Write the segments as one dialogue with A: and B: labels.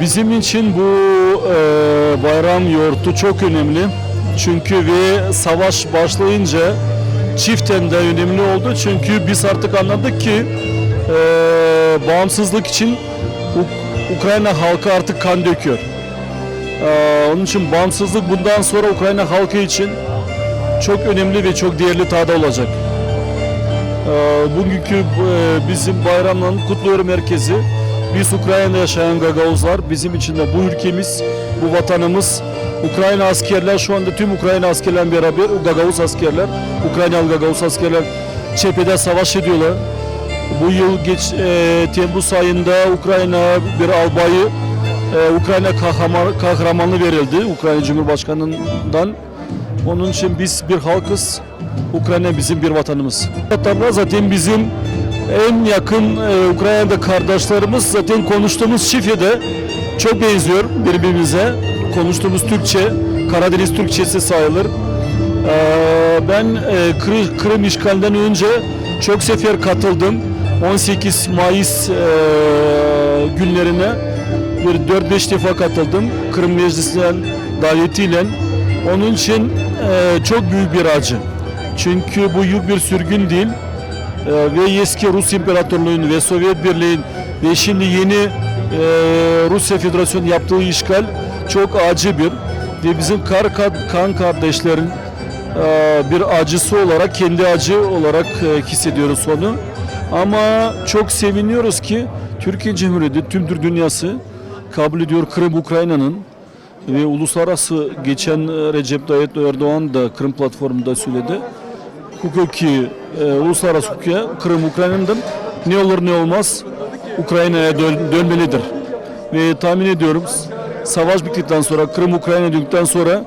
A: Bizim için bu e, bayram yoğurtu çok önemli. Çünkü ve savaş başlayınca çiften de önemli oldu. Çünkü biz artık anladık ki e, bağımsızlık için Uk- Ukrayna halkı artık kan döküyor. E, onun için bağımsızlık bundan sonra Ukrayna halkı için çok önemli ve çok değerli tadı olacak. E, bugünkü e, bizim bayramla kutluyorum herkesi. Biz Ukrayna'da yaşayan Gagavuzlar, bizim için de bu ülkemiz, bu vatanımız. Ukrayna askerler şu anda tüm Ukrayna askerlerle beraber, Gagavuz askerler, Ukraynalı Gagavuz askerler cephede savaş ediyorlar. Bu yıl geç e, Temmuz ayında Ukrayna bir albayı e, Ukrayna kahraman, kahramanı verildi Ukrayna Cumhurbaşkanı'ndan. Onun için biz bir halkız. Ukrayna bizim bir vatanımız. Tatarlar zaten bizim en yakın e, Ukrayna'da kardeşlerimiz zaten konuştuğumuz şifrede çok benziyor birbirimize. Konuştuğumuz Türkçe, Karadeniz Türkçesi sayılır. Ee, ben e, Kırı- Kırım işgalinden önce çok sefer katıldım. 18 Mayıs e, günlerine bir 4-5 defa katıldım. Kırım Meclisi'nden davetiyle. Onun için e, çok büyük bir acı. Çünkü bu yıl bir sürgün değil. Ee, ve eski Rus İmparatorluğu'nun ve Sovyet Birliği'nin ve şimdi yeni e, Rusya Federasyonu yaptığı işgal çok acı bir ve bizim kar kan kardeşlerin e, bir acısı olarak kendi acı olarak e, hissediyoruz onu. Ama çok seviniyoruz ki Türkiye Cumhuriyeti tüm dünyası kabul ediyor Kırım Ukrayna'nın ve uluslararası geçen Recep Tayyip Erdoğan da Kırım platformunda söyledi hukuki, e, uluslararası hukuka Kırım Ukrayna'nın ne olur ne olmaz Ukrayna'ya dön- dönmelidir. Ve tahmin ediyorum savaş bittikten sonra Kırım Ukrayna döndükten sonra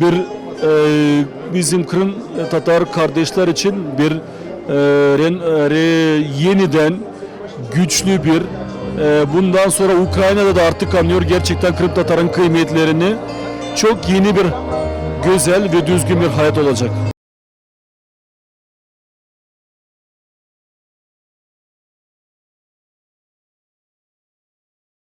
A: bir e, bizim Kırım Tatar kardeşler için bir e, ren- e, re- yeniden güçlü bir e, bundan sonra Ukrayna'da da artık anlıyor gerçekten Kırım Tatar'ın kıymetlerini çok yeni bir güzel ve düzgün bir hayat olacak.